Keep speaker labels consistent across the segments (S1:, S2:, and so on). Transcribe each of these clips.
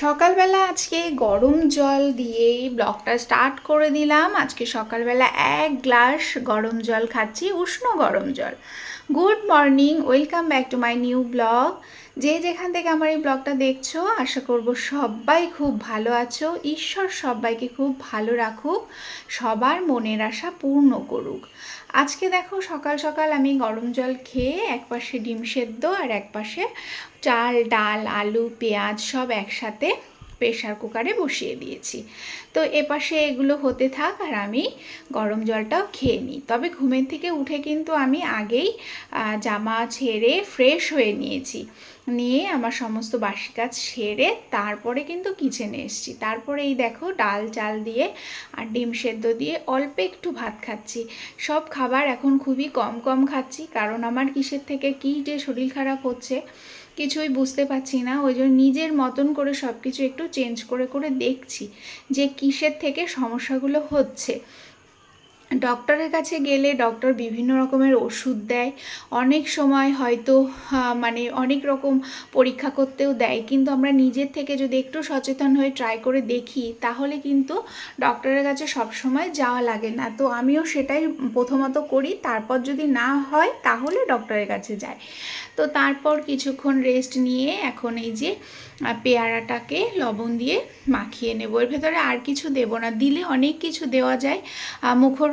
S1: সকালবেলা আজকে গরম জল দিয়েই ব্লগটা স্টার্ট করে দিলাম। আজকে সকালবেলা এক গ্লাস গরম জল খাচ্ছি, উষ্ণ গরম জল। Good morning, welcome back to my new blog. যে যেখান থেকে আমার এই ব্লগটা দেখছ, আশা করব সবাই খুব ভালো আছো। ঈশ্বর সবাইকে খুব ভালো রাখুক, সবার মনের আশা পূর্ণ করুক। আজকে দেখো সকাল সকাল আমি গরম জল খেয়ে এক পাশে ডিম সেদ্ধ আর এক পাশে চাল, ডাল, আলু, পেঁয়াজ সব একসাথে প্রেশার কুকারে বসিয়ে দিয়েছি। তো এপাশে এগুলো হতে থাক আর আমি গরম জলটাও খেয়ে নিই। তবে ঘুমের থেকে উঠে কিন্তু আমি আগেই জামা ছেড়ে ফ্রেশ হয়ে নিয়েছি। নিয়ে আমার সমস্ত বাসি কাজ সেরে তারপরে কিন্তু কিচেনে এসেছি। তারপরে এই দেখো ডাল চাল দিয়ে আর ডিম সেদ্ধ দিয়ে অল্প একটু ভাত খাচ্ছি। সব খাবার এখন খুবই কম কম খাচ্ছি কারণ আমার কিসের থেকে কী যে শরীর খারাপ হচ্ছে কিছুই বুঝতে পারছি না। ওই জন্য নিজের মতন করে সব কিছু একটু চেঞ্জ করে করে দেখছি যে কিসের থেকে সমস্যাগুলো হচ্ছে। ডক্টরের কাছে গেলে ডক্টর বিভিন্ন রকমের ওষুধ দেয়। অনেক সময় হয়তো মানে অনেক রকম পরীক্ষা করতেও দেয়। কিন্তু আমরা নিজের থেকে যদি একটু সচেতন হয়ে ট্রাই করে দেখি, তাহলে কিন্তু ডক্টরের কাছে সব সময় যাওয়া লাগে না। তো আমিও সেটাই প্রথমত করি। তারপর যদি না হয়, তাহলে ডক্টরের কাছে যাই। তো তারপর কিছুক্ষণ রেস্ট নিয়ে এখন এই যে পেয়ারাটাকে লবণ দিয়ে মাখিয়ে নেব। এর ভেতরে আর কিছু দেব না। দিলে অনেক কিছু দেওয়া যায়।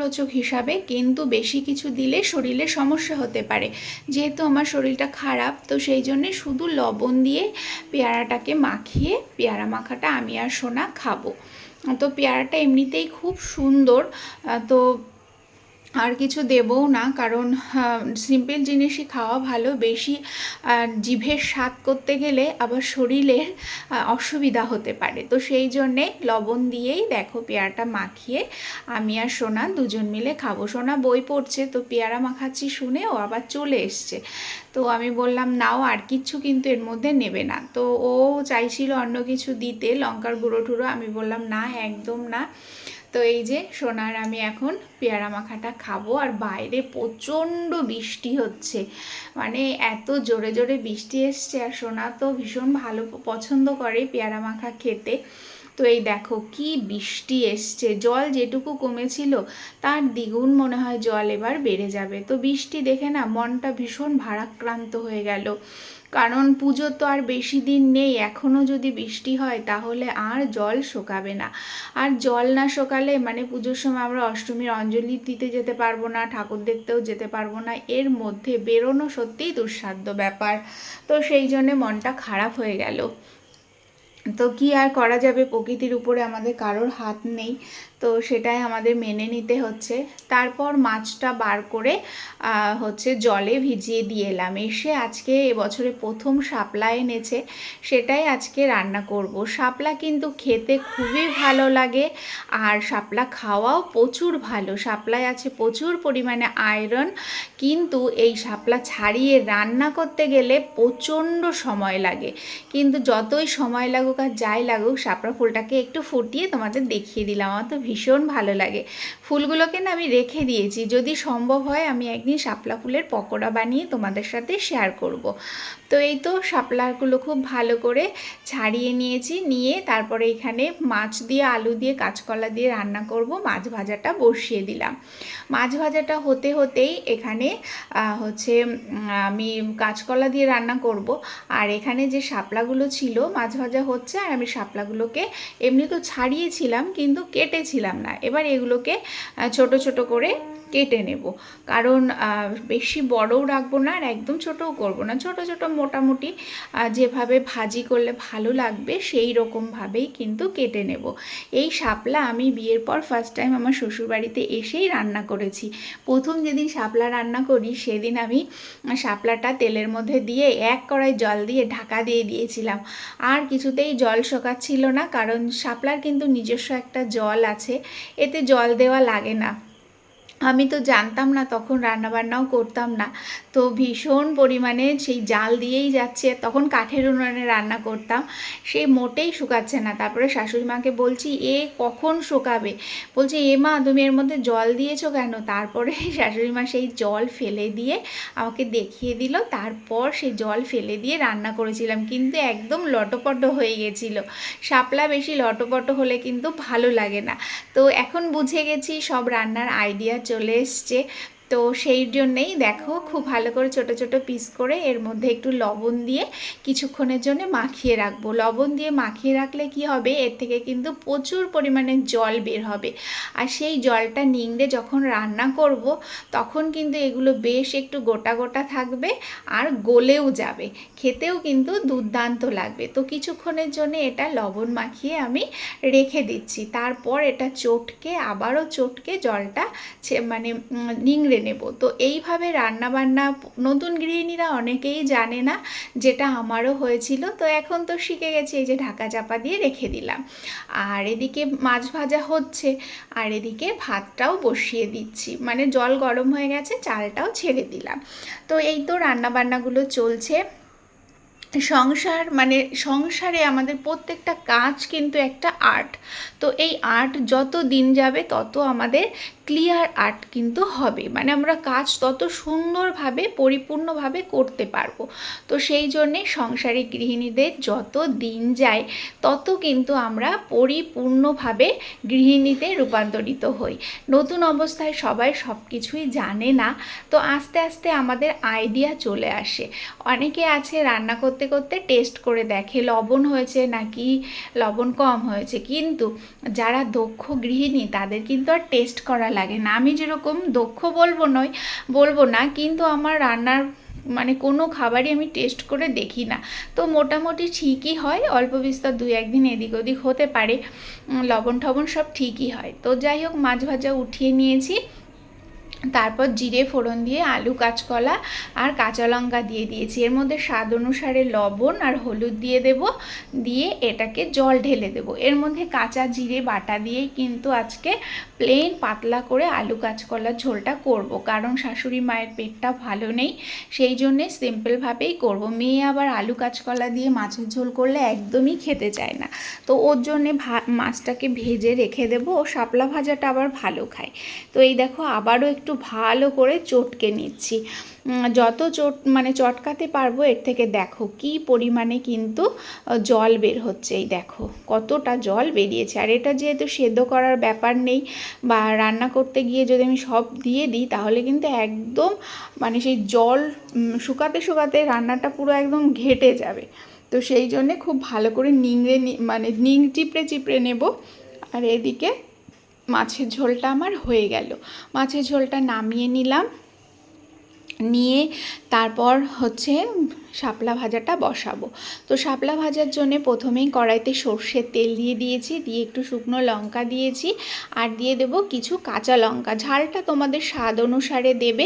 S1: মুখরোচক হিসাবে কিন্তু বেশি কিছু দিলে শরীরে সমস্যা হতে পারে। যেহেতু আমার শরীরটা খারাপ, তো সেই জন্যে শুধু লবণ দিয়ে পেয়ারাটাকে মাখিয়ে, পেয়ারা মাখাটা আমি আর সোনা খাব। তো পেয়ারাটা এমনিতেই খুব সুন্দর তো আর কিছু দেবও না, কারণ সিম্পল জিনিসই খাওয়া ভালো। বেশি জিভের স্বাদ করতে গেলে আবার শরীরের অসুবিধা হতে পারে। তো সেই জন্যে লবণ দিয়েই দেখো পেয়ারাটা মাখিয়ে আমি আর সোনা দুজন মিলে খাব। সোনা বই পড়ছে, তো পেয়ারা মাখাচ্ছি শুনে ও আবার চলে এসছে। তো আমি বললাম, নাও, আর কিচ্ছু কিন্তু এর মধ্যে নেবে না। তো ও চাইছিল অন্য কিছু দিতে, লঙ্কার গুঁড়ো টুড়ো আমি বললাম, না, একদম না। তো এই যে সোনার আমি এখন পেয়ারা মাখাটা খাব আর বাইরে প্রচণ্ড বৃষ্টি হচ্ছে। মানে এত জোরে জোরে বৃষ্টি এসছে আর সোনা তো ভীষণ ভালো পছন্দ করে পেয়ারা মাখা খেতে। তো এই দেখো কি বৃষ্টি এসছে। জল যেটুকু কমেছিল তার দ্বিগুণ মনে হয় জল এবার বেড়ে যাবে। তো বৃষ্টি দেখে না মনটা ভীষণ ভারাক্রান্ত হয়ে গেল। কারণ পুজো তো আর বেশি দিন নেই এখনও যদি বৃষ্টি হয় তাহলে আর জল শোকাবে না। আর জল না শোকালে মানে পুজোর সময় আমরা অষ্টমীর অঞ্জলি দিতে যেতে পারব না, ঠাকুর দেখতেও যেতে পারব না, এর মধ্যে বেরোনো সত্যিই দুঃসাধ্য ব্যাপার। তো সেই জন্যে মনটা খারাপ হয়ে গেল। তো কি আর করা যাবে? প্রকৃতির উপরে আমাদের কারোর হাত নেই। তো সেটাই আমাদের মেনে নিতে হচ্ছে। তারপর মাছটা বার করে হচ্ছে জলে ভিজিয়ে দিয়ে এলাম। এসে আজকে এবছরে প্রথম শাপলা এনেছে, সেটাই আজকে রান্না করব। শাপলা কিন্তু খেতে খুবই ভালো লাগে আর শাপলা খাওয়াও প্রচুর ভালো। শাপলায় আছে প্রচুর পরিমাণে আয়রন কিন্তু এই শাপলা ছাড়িয়ে রান্না করতে গেলে প্রচণ্ড সময় লাগে। কিন্তু যতই সময় লাগুক আর যাই লাগুক, শাপলা ফুলটাকে একটু ফুটিয়ে তোমাদের দেখিয়ে দিলাম। আমার তো ভীষণ ভালো লাগে। ফুলগুলোকে না আমি রেখে দিয়েছি। যদি সম্ভব হয় আমি একদিন শাপলা ফুলের পকোড়া বানিয়ে তোমাদের সাথে শেয়ার করব। তো এই তো শাপলাগুলো খুব ভালো করে ছাড়িয়ে নিয়েছি। নিয়ে তারপরে এখানে মাছ দিয়ে, আলু দিয়ে, কাঁচকলা দিয়ে রান্না করব। মাছ ভাজাটা বসিয়ে দিলাম। মাছ ভাজাটা হতে হতেই এখানে হচ্ছে আমি কাঁচকলা দিয়ে রান্না করব। আর এখানে যে শাপলাগুলো ছিল, মাছ ভাজা হচ্ছে, আর আমি শাপলাগুলোকে এমনি তো ছাড়িয়েছিলাম, কিন্তু কেটেছিলাম না। এবার এগুলোকে ছোট ছোট করে কেটে নেব। কারণ বেশি বড়ও রাখব না আর একদম ছোটও করব না। ছোট ছোট মোটামুটি যেভাবে ভাজি করলে ভালো লাগবে সেই রকমভাবেই কিন্তু কেটে নেব। এই শাপলা আমি বিয়ের পর ফার্স্ট টাইম আমার শ্বশুরবাড়িতে এসেই রান্না করেছি। প্রথম যেদিন শাপলা রান্না করি, সেদিন আমি শাপলাটা তেলের মধ্যে দিয়ে এক কড়াই জল দিয়ে ঢাকা দিয়ে দিয়েছিলাম। আর কিছুতেই জল শোকাচ্ছিল না, কারণ শাপলার কিন্তু নিজস্ব একটা জল আছে, এতে জল দেওয়া লাগে না। আমি তো জানতাম না, তখন রান্নাবান্নাও করতাম না। তো ভীষণ পরিমাণে সেই জাল দিয়েই যাচ্ছে, তখন কাঠের উনুনে রান্না করতাম। সে মোটেই শুকাচ্ছে না। তারপরে শাশুড়ি মাকে বলছি, এ কখন শুকাবে? বলছে, এ মা, তুমি এর মধ্যে জল দিয়েছ কেন? তারপরে শাশুড়ি মা সেই জল ফেলে দিয়ে আমাকে দেখিয়ে দিল। তারপর সেই জল ফেলে দিয়ে রান্না করেছিলাম। কিন্তু একদম লটপট হয়ে গেছিল। শাপলা বেশি লটপট হলে কিন্তু ভালো লাগে না। তো এখন বুঝে গেছি সব রান্নার আইডিয়া চলে এসছে। তো সেই জন্যেই দেখো খুব ভালো করে ছোট ছোট পিস করে এর মধ্যে একটু লবণ দিয়ে কিছুক্ষণের জন্য মাখিয়ে রাখব। লবণ দিয়ে মাখিয়ে রাখলে কি হবে? এর থেকে কিন্তু প্রচুর পরিমাণে জল বের হবে। আর সেই জলটা নিংড়ে যখন রান্না করব, তখন কিন্তু এগুলো বেশ একটু গোটা গোটা থাকবে আর গলেও যাবে। খেতেও কিন্তু দুর্দান্ত লাগবে। তো কিছুক্ষণের জন্য এটা লবণ মাখিয়ে আমি রেখে দিচ্ছি। তারপর এটা চটকে, আবারও চটকে জলটা মানে নিংড়ে নেব। তো এইভাবে রান্নাবান্না নতুন গৃহিণীরা অনেকেই জানে না যেটা আমারও হয়েছিল। তো এখন তো শিখে গেছি এই যে ঢাকা চাপা দিয়ে রেখে দিলাম। আর এদিকে মাছ ভাজা হচ্ছে, আর এদিকে ভাতটাও বসিয়ে দিচ্ছি। মানে জল গরম হয়ে গেছে, চালটাও ছেড়ে দিলাম। তো এই তো রান্নাবান্নাগুলো চলছে। সংসার মানে সংসারে আমাদের প্রত্যেকটা কাজ কিন্তু একটা আর্ট তো এই আর্ট যত দিন যাবে তত আমাদের ক্লিয়ার আর্ট কিন্তু হবে। মানে আমরা কাজ তত সুন্দরভাবে, পরিপূর্ণভাবে করতে পারব। তো সেই জন্যে সংসারিক গৃহিণীদের যত দিন যায় তত কিন্তু আমরা পরিপূর্ণভাবে গৃহিণীতে রূপান্তরিত হই। নতুন অবস্থায় সবাই সব কিছুই জানে না। তো আস্তে আস্তে আমাদের আইডিয়া চলে আসে। অনেকে আছে রান্না করতে করতে করতে টেস্ট করে দেখে, লবণ হয়েছে নাকি লবণ কম হয়েছে। কিন্তু যারা দক্ষ গৃহিণী, তাদের কিন্তু আর টেস্ট করা লাগে না। আমি যেরকম দক্ষ বলব নয় বলব না, কিন্তু আমার রান্নার মানে কোনো খাবারই আমি টেস্ট করে দেখি না। তো মোটামুটি ঠিকই হয়, অল্প বিস্তর দুই একদিন এদিক ওদিক হতে পারে। লবণ টবণ সব ঠিকই হয়। তো যাই হোক, মাছ ভাজা উঠিয়ে নিয়েছি। তারপর জিরে ফোড়ন দিয়ে আলু, কাঁচকলা আর কাঁচা লঙ্কা দিয়ে দিয়েছি। এর মধ্যে স্বাদ অনুসারে লবণ আর হলুদ দিয়ে দেব। দিয়ে এটাকে জল ঢেলে দেব। এর মধ্যে কাঁচা জিরে বাটা দিয়েই কিন্তু আজকে প্লেন পাতলা করে আলু কাঁচকলার ঝোলটা করব। কারণ শাশুড়ি মায়ের পেটটা ভালো নেই, সেই জন্যে সিম্পলভাবেই করব। মেয়ে আবার আলু কাঁচকলা দিয়ে মাছের ঝোল করলে একদমই খেতে চায় না। তো ওর জন্যে মাছটাকে ভেজে রেখে দেবো। ও শাপলা ভাজাটা আবার ভালো খায়। তো এই দেখো, আবারও একটু একটু ভালো করে চটকে নিচ্ছি। যত চট মানে চটকাতে পারব, এর থেকে দেখো কি পরিমাণে কিন্তু জল বের হচ্ছে। এই দেখো, কতটা জল বেরিয়েছে। আর এটা যেহেতু সেদ্ধ করার ব্যাপার নেই বা রান্না করতে গিয়ে যদি আমি সব দিয়ে দিই, তাহলে কিন্তু একদম মানে সেই জল শুকাতে শুকাতে রান্নাটা পুরো একদম ঘেটে যাবে। তো সেই জন্যে খুব ভালো করে নিংড়ে মানে নিং চিপড়ে চিপড়ে নেব। আর এদিকে মাছের ঝোলটা আমার হয়ে গেল। মাছের ঝোলটা নামিয়ে নিলাম। নিয়ে তারপর হচ্ছে শাপলা ভাজাটা বসাবো। তো শাপলা ভাজার জন্য প্রথমেই কড়াইতে সর্ষের তেল দিয়ে দিয়েছি, দিয়ে একটু শুকনো লঙ্কা দিয়েছি আর দিয়ে দেব কিছু কাঁচা লঙ্কা। ঝালটা তোমাদের স্বাদ অনুসারে দেবে।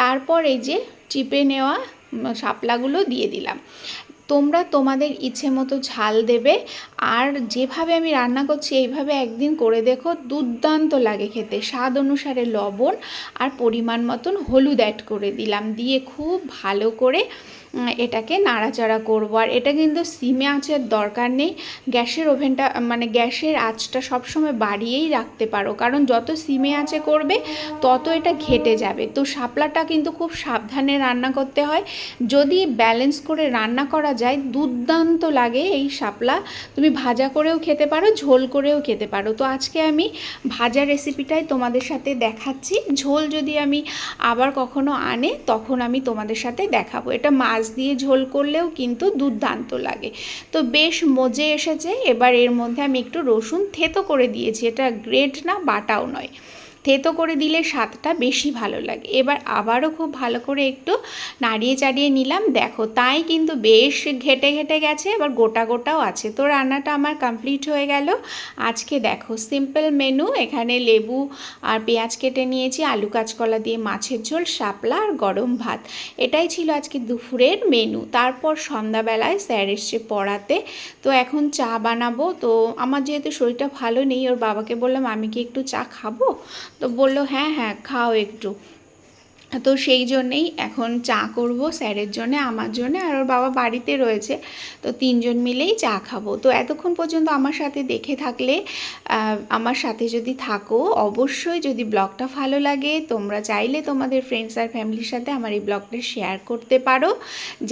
S1: তারপর এই যে চিপে নেওয়া শাপলাগুলো দিয়ে দিলাম। তোমরা তোমাদের ইচ্ছে মতো ঝাল দেবে। আর যেভাবে আমি রান্না করছি, এইভাবে একদিন করে দেখো, দুর্দান্ত লাগে খেতে। স্বাদ অনুসারে লবণ আর পরিমাণ মতন হলুদ অ্যাড করে দিলাম। দিয়ে খুব ভালো করে এটাকে নাড়াচাড়া করব। আর এটা কিন্তু সিমে আঁচের দরকার নেই। গ্যাসের ওভেনটা মানে গ্যাসের আঁচটা সবসময় বাড়িয়েই রাখতে পারো। কারণ যত সিমে আঁচে করবে, তত এটা ঘেটে যাবে। তো শাপলাটা কিন্তু খুব সাবধানে রান্না করতে হয়। যদি ব্যালেন্স করে রান্না করা যায়, দুর্দান্ত লাগে এই শাপলা। তুমি ভাজা করেও খেতে পারো, ঝোল করেও খেতে পারো। তো আজকে আমি ভাজা রেসিপিটাই তোমাদের সাথে দেখাচ্ছি। ঝোল যদি আমি আবার কখনো আনে, তখন আমি তোমাদের সাথে দেখাবো। এটা মাছ মাছ দিয়ে ঝোল করলেও কিন্তু দুর্দান্ত লাগে। তো বেশ মজে এসেছে। এবার এর মধ্যে আমি একটু রসুন থেতো করে দিয়েছি। এটা গ্রেট না, বাটাও নয়। থেতো করে দিলে স্বাদটা বেশি ভালো লাগে। এবার আবারও খুব ভালো করে একটু নাড়িয়ে চাড়িয়ে নিলাম। দেখো, তাই কিন্তু বেশ ঘেটে ঘেটে গেছে, এবার গোটা গোটাও আছে। তো রান্নাটা আমার কমপ্লিট হয়ে গেল। আজকে দেখো সিম্পল মেনু এখানে লেবু আর পেঁয়াজ কেটে নিয়েছি, আলু কাঁচকলা দিয়ে মাছের ঝোল, শাপলা আর গরম ভাত। এটাই ছিল আজকে দুপুরের মেনু তারপর সন্ধ্যাবেলায় স্যার এসছে পড়াতে। তো এখন চা বানাবো। তো আমার যেহেতু শরীরটা ভালো নেই, ওর বাবাকে বললাম, আমি কি একটু চা খাব? তো বলল হ্যাঁ হ্যাঁ খাও একটু। তো সেই জন্যেই এখন চা করব স্যারের জন্য, আমার জন্য আর ওর বাবা বাড়িতে রয়েছে। তো তিনজন মিলেই চা খাব। তো এতক্ষণ পর্যন্ত আমার সাথে দেখে থাকলে আমার সাথে যদি থাকো, অবশ্যই যদি ব্লগটা ভালো লাগে, তোমরা চাইলে তোমাদের ফ্রেন্ডস আর ফ্যামিলির সাথে আমার এই ব্লগটা শেয়ার করতে পারো।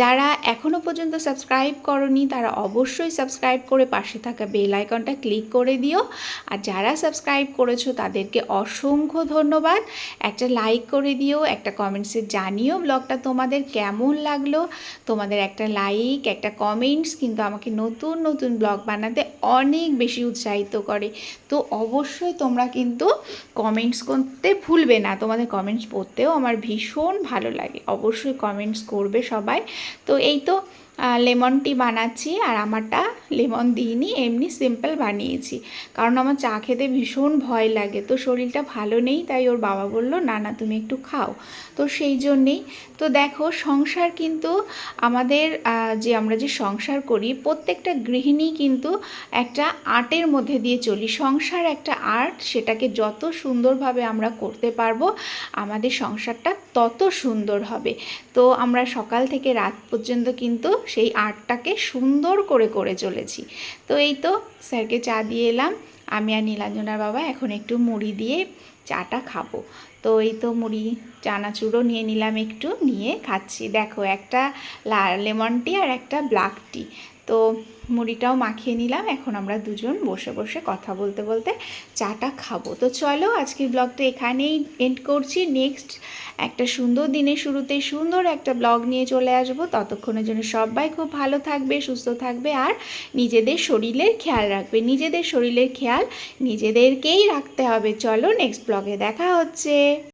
S1: যারা এখনও পর্যন্ত সাবস্ক্রাইব করনি, তারা অবশ্যই সাবস্ক্রাইব করে পাশে থাকা বেল আইকনটা ক্লিক করে দিও। আর যারা সাবস্ক্রাইব করেছ, তাদেরকে অসংখ্য ধন্যবাদ। একটা লাইক করে দিও, একটা কমেন্টসে জানিও ব্লগটা তোমাদের কেমন লাগল, তোমাদের একটা লাইক একটা কমেন্টস কিন্তু আমাকে নতুন নতুন ব্লগ বানাতে অনেক বেশি উৎসাহিত করে। তো অবশ্যই তোমরা কিন্তু কমেন্টস করতে ভুলবে না, তোমাদের কমেন্টস পড়তেও আমার ভীষণ ভালো লাগে। অবশ্যই কমেন্টস করবে সবাই। তো এই তো লেমন টি বানাচ্ছি আর আমারটা লেমন দিইনি, এমনি সিম্পল বানিয়েছি। কারণ আমার চা খেতে ভীষণ ভয় লাগে, তো শরীরটা ভালো নেই, তাই ওর বাবা বলল, না না, তুমি একটু খাও। তো সেই জন্যেই, তো দেখো, সংসার কিন্তু আমাদের যে আমরা যে সংসার করি, প্রত্যেকটা গৃহিণী কিন্তু একটা আর্টের মধ্যে দিয়ে চলি। সংসার একটা আর্ট, সেটাকে যত সুন্দরভাবে আমরা করতে পারব, আমাদের সংসারটা তত সুন্দর হবে। তো আমরা সকাল থেকে রাত পর্যন্ত কিন্তু সেই আর্টটাকে সুন্দর করে করে চলেছি। তো এই তো স্যারকে চা দিয়ে এলাম। আমি আর নীলাঞ্জনার বাবা এখন একটু মুড়ি দিয়ে চাটা খাব। তো এই তো মুড়ি, চানাচুরও নিয়ে নিলাম একটু, নিয়ে খাচ্ছি। দেখো একটা লেমন টি আর একটা ব্ল্যাক টি। তো মুড়িটাও মাখিয়ে নিলাম। এখন আমরা দুজন বসে বসে কথা বলতে বলতে চাটা খাব। তো চলো আজকের ব্লগটা এখানেই এন্ড করছি। নেক্সট একটা সুন্দর দিনের শুরুতে সুন্দর একটা ব্লগ নিয়ে চলে আসব। ততক্ষণের জন্য সবাই খুব ভালো থাকবে, সুস্থ থাকবে আর নিজেদের শরীরের খেয়াল রাখবে। নিজেদের শরীরের খেয়াল নিজেদেরকেই রাখতে হবে। চলো নেক্সট ব্লগে দেখা হচ্ছে।